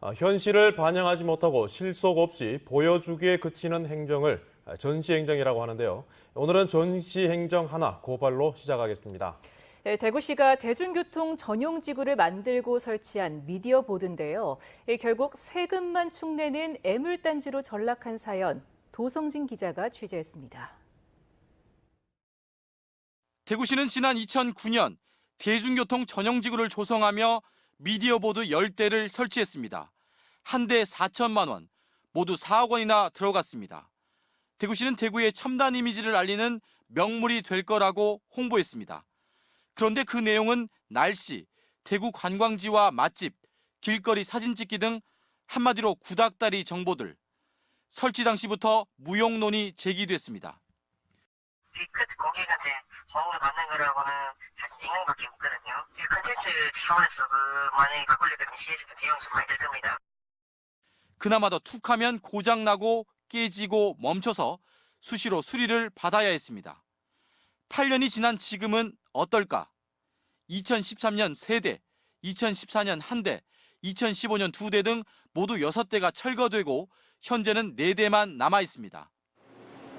아, 현실을 반영하지 못하고 실속 없이 보여주기에 그치는 행정을 전시행정이라고 하는데요. 오늘은 전시행정 하나 고발로 시작하겠습니다. 예, 대구시가 대중교통 전용 지구를 만들고 설치한 미디어 보드인데요. 예, 결국 세금만 축내는 애물단지로 전락한 사연 도성진 기자가 취재했습니다. 대구시는 지난 2009년 대중교통 전용 지구를 조성하며 미디어 보드 10대를 설치했습니다. 한 대 4천만 원, 모두 4억 원이나 들어갔습니다. 대구시는 대구의 첨단 이미지를 알리는 명물이 될 거라고 홍보했습니다. 그런데 그 내용은 날씨, 대구 관광지와 맛집, 길거리 사진 찍기 등 한마디로 구닥다리 정보들. 설치 당시부터 무용론이 제기됐습니다. 뒤끝 고객한테 도움을 받는 거라고는 사진 찍는 밖에 없거든요. 이 컨텐츠 차원에서 그 만약에 바꾸려 그러면 CS도 비용이 좀 많이 들 겁니다. 그나마도 툭하면 고장나고 깨지고 멈춰서 수시로 수리를 받아야 했습니다. 8년이 지난 지금은 어떨까? 2013년 3대, 2014년 1대, 2015년 2대 등 모두 6대가 철거되고 현재는 4대만 남아 있습니다.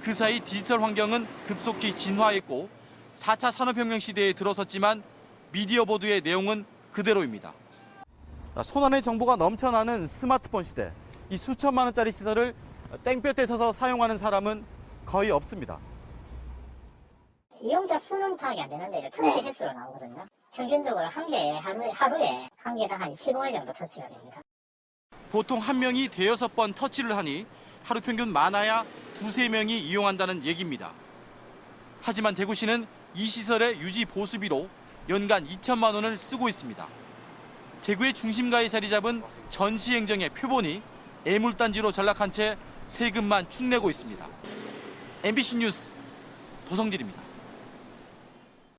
그 사이 디지털 환경은 급속히 진화했고 4차 산업혁명 시대에 들어섰지만 미디어 보드의 내용은 그대로입니다. 손안의 정보가 넘쳐나는 스마트폰 시대. 이 수천만 원짜리 시설을 땡볕에 서서 사용하는 사람은 거의 없습니다. 이용자 수는 파악이 안 되는데 터치 횟수로 나오거든요. 평균적으로 한 개에 하루에, 하루에 한 개당 한 15회 정도 터치가 됩니다. 보통 한 명이 대여섯 번 터치를 하니 하루 평균 많아야 두세 명이 이용한다는 얘기입니다. 하지만 대구시는 이 시설의 유지 보수비로 연간 2천만 원을 쓰고 있습니다. 대구의 중심가에 자리 잡은 전시행정의 표본이 애물단지로 전락한 채 세금만 축내고 있습니다. MBC 뉴스 도성질입니다.